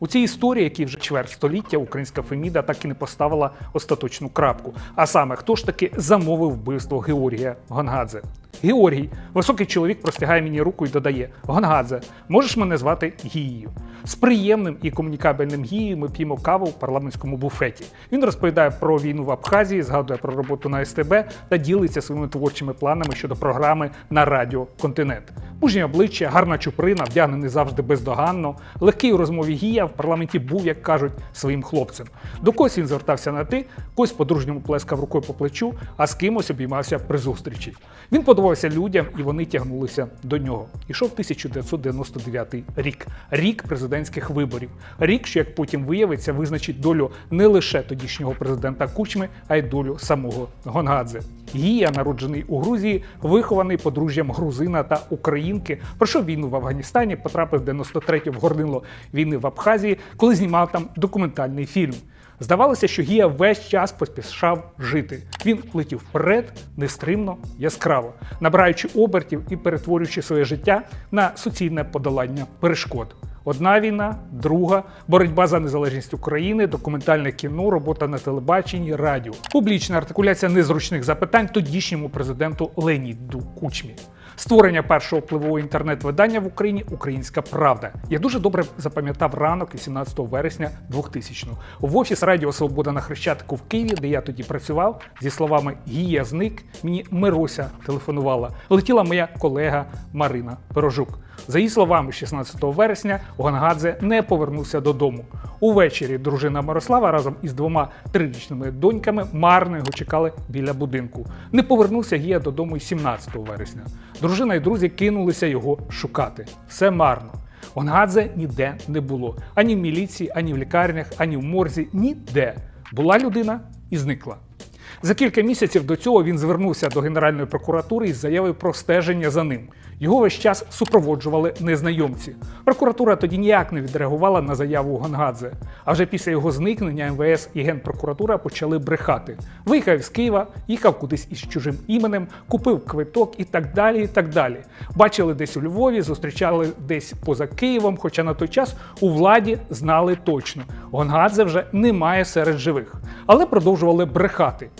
У цій історії, які вже чверть століття, українська Феміда так і не поставила остаточну крапку. А саме, хто ж таки замовив вбивство Георгія Гонгадзе? Георгій, високий чоловік, простягає мені руку і додає: Гонгадзе, можеш мене звати Гією. З приємним і комунікабельним гією ми п'ємо каву в парламентському буфеті. Він розповідає про війну в Абхазії, згадує про роботу на СТБ та ділиться своїми творчими планами щодо програми на радіо Континент. Мужнє обличчя, гарна чуприна, вдягнений завжди бездоганно. Легкий у розмові гія в парламенті був, як кажуть, своїм хлопцем. До когось він звертався на ти, когось по-дружньому плескав рукою по плечу, а з кимось обіймався при зустрічі. Він подобався людям, і вони тягнулися до нього. Ішов 1999 рік, рік президентських виборів. Рік, що як потім виявиться, визначить долю не лише тодішнього президента Кучми, а й долю самого Гонгадзе. Гія, народжений у Грузії, вихований подружжям грузина та українки, пройшов війну в Афганістані, потрапив в 93-ю в горнило війни в Абхазії, коли знімав там документальний фільм. Здавалося, що Гія весь час поспішав жити. Він летів вперед, нестримно, яскраво, набираючи обертів і перетворюючи своє життя на суцільне подолання перешкод. Одна війна, друга боротьба за незалежність України, документальне кіно, робота на телебаченні, радіо, публічна артикуляція незручних запитань тодішньому президенту Леоніду Кучмі. Створення першого впливового інтернет-видання в Україні Українська Правда. Я дуже добре запам'ятав ранок 18 вересня 2000-го. В офіс Радіо Свобода на Хрещатику в Києві, де я тоді працював, зі словами Гія зник, мені Мирося телефонувала. Летіла моя колега Марина Пирожук. За її словами, 16 вересня Гонгадзе не повернувся додому. Увечері дружина Мирослава разом із двома трирічними доньками марно його чекали біля будинку. Не повернувся Гія додому й 17 вересня. Дружина і друзі кинулися його шукати. Все марно. Гонгадзе ніде не було. Ані в міліції, ані в лікарнях, ані в морзі. Ніде. Була людина і зникла. За кілька місяців до цього він звернувся до Генеральної прокуратури із заявою про стеження за ним. Його весь час супроводжували незнайомці. Прокуратура тоді ніяк не відреагувала на заяву Гонгадзе. А вже після його зникнення МВС і Генпрокуратура почали брехати. Виїхав з Києва, їхав кудись із чужим іменем, купив квиток і так далі. і так далі. Бачили десь у Львові, зустрічали десь поза Києвом, хоча на той час у владі знали точно. Гонгадзе вже немає серед живих, але продовжували брехати.